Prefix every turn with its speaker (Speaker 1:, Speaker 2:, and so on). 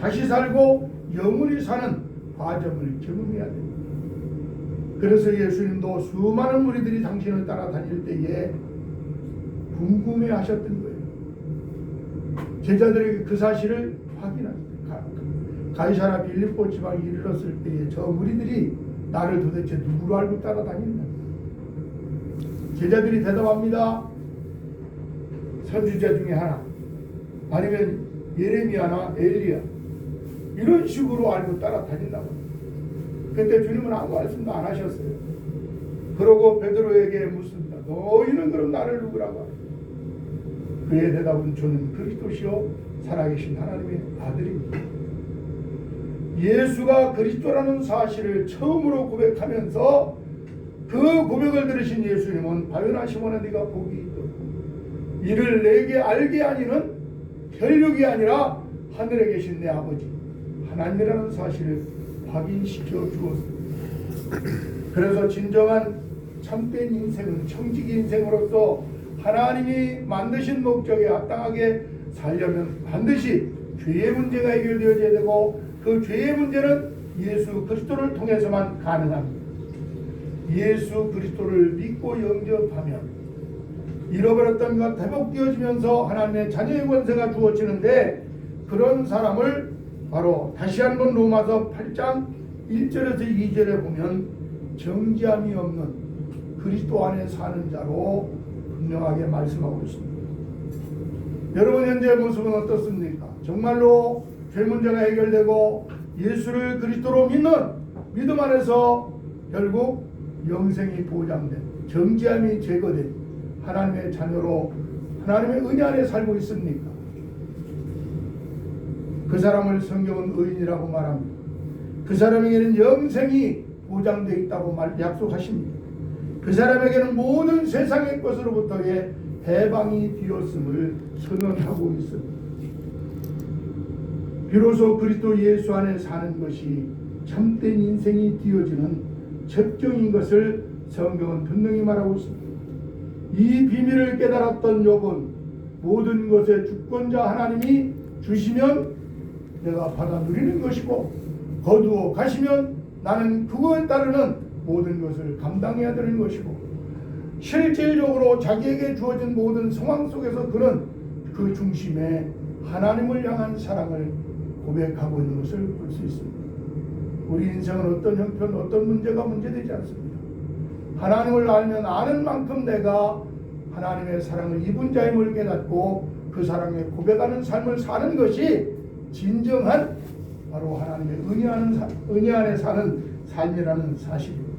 Speaker 1: 다시 살고 영원히 사는 과정을 경험해야 됩니다. 그래서 예수님도 수많은 무리들이 당신을 따라다닐 때에 궁금해 하셨던 거예요. 제자들에게 그 사실을 확인합니다. 가이사라 빌립보 지방에 이르렀을 때에 저 무리들이 나를 도대체 누구로 알고 따라다녔나? 제자들이 대답합니다. 선지자 중에 하나 아니면 예레미야나 엘리야. 이런 식으로 알고 따라다닌다고. 그때 주님은 아무 말씀도 안 하셨어요. 그러고 베드로에게 묻습니다. 너희는 그럼 나를 누구라고 하냐 그의 대답은 저는 그리스도시요 살아계신 하나님의 아들입니다. 예수가 그리스도라는 사실을 처음으로 고백하면서 그 고백을 들으신 예수님은 바요나 시몬아 네가 복이 이를 내게 알게 하니는 혈육이 아니라 하늘에 계신 내 아버지 하나님이라는 사실을 확인시켜 주었습니다. 그래서 진정한 참된 인생은 청직 인생으로서 하나님이 만드신 목적에 합당하게 살려면 반드시 죄의 문제가 해결되어야 되고 그 죄의 문제는 예수 그리스도를 통해서만 가능합니다. 예수 그리스도를 믿고 영접하면 잃어버렸던 것 회복되어지면서 하나님의 자녀의 권세가 주어지는데 그런 사람을 바로 다시 한번 로마서 8장 1절에서 2절에 보면 정지함이 없는 그리스도 안에 사는 자로 분명하게 말씀하고 있습니다. 여러분 현재 모습은 어떻습니까? 정말로 죄 문제가 해결되고 예수를 그리스도로 믿는 믿음 안에서 결국 영생이 보장된 정지함이 제거된 하나님의 자녀로 하나님의 은혜 안에 살고 있습니까? 그 사람을 성경은 의인이라고 말합니다. 그 사람에게는 영생이 보장되어 있다고 말 약속하십니다. 그 사람에게는 모든 세상의 것으로부터의 해방이 되었음을 선언하고 있습니다. 비로소 그리스도 예수 안에 사는 것이 참된 인생이 되어지는 접경인 것을 성경은 분명히 말하고 있습니다. 이 비밀을 깨달았던 욥은 모든 것의 주권자 하나님이 주시면 내가 받아 누리는 것이고 거두어 가시면 나는 그거에 따르는 모든 것을 감당해야 되는 것이고 실질적으로 자기에게 주어진 모든 상황 속에서 그는 그 중심에 하나님을 향한 사랑을 고백하고 있는 것을 볼 수 있습니다. 우리 인생은 어떤 형편, 어떤 문제가 문제되지 않습니다. 하나님을 알면 아는 만큼 내가 하나님의 사랑을 입은 자임을 깨닫고 그 사랑에 고백하는 삶을 사는 것이 진정한 바로 하나님의 은혜, 안에 사는 삶이라는 사실입니다.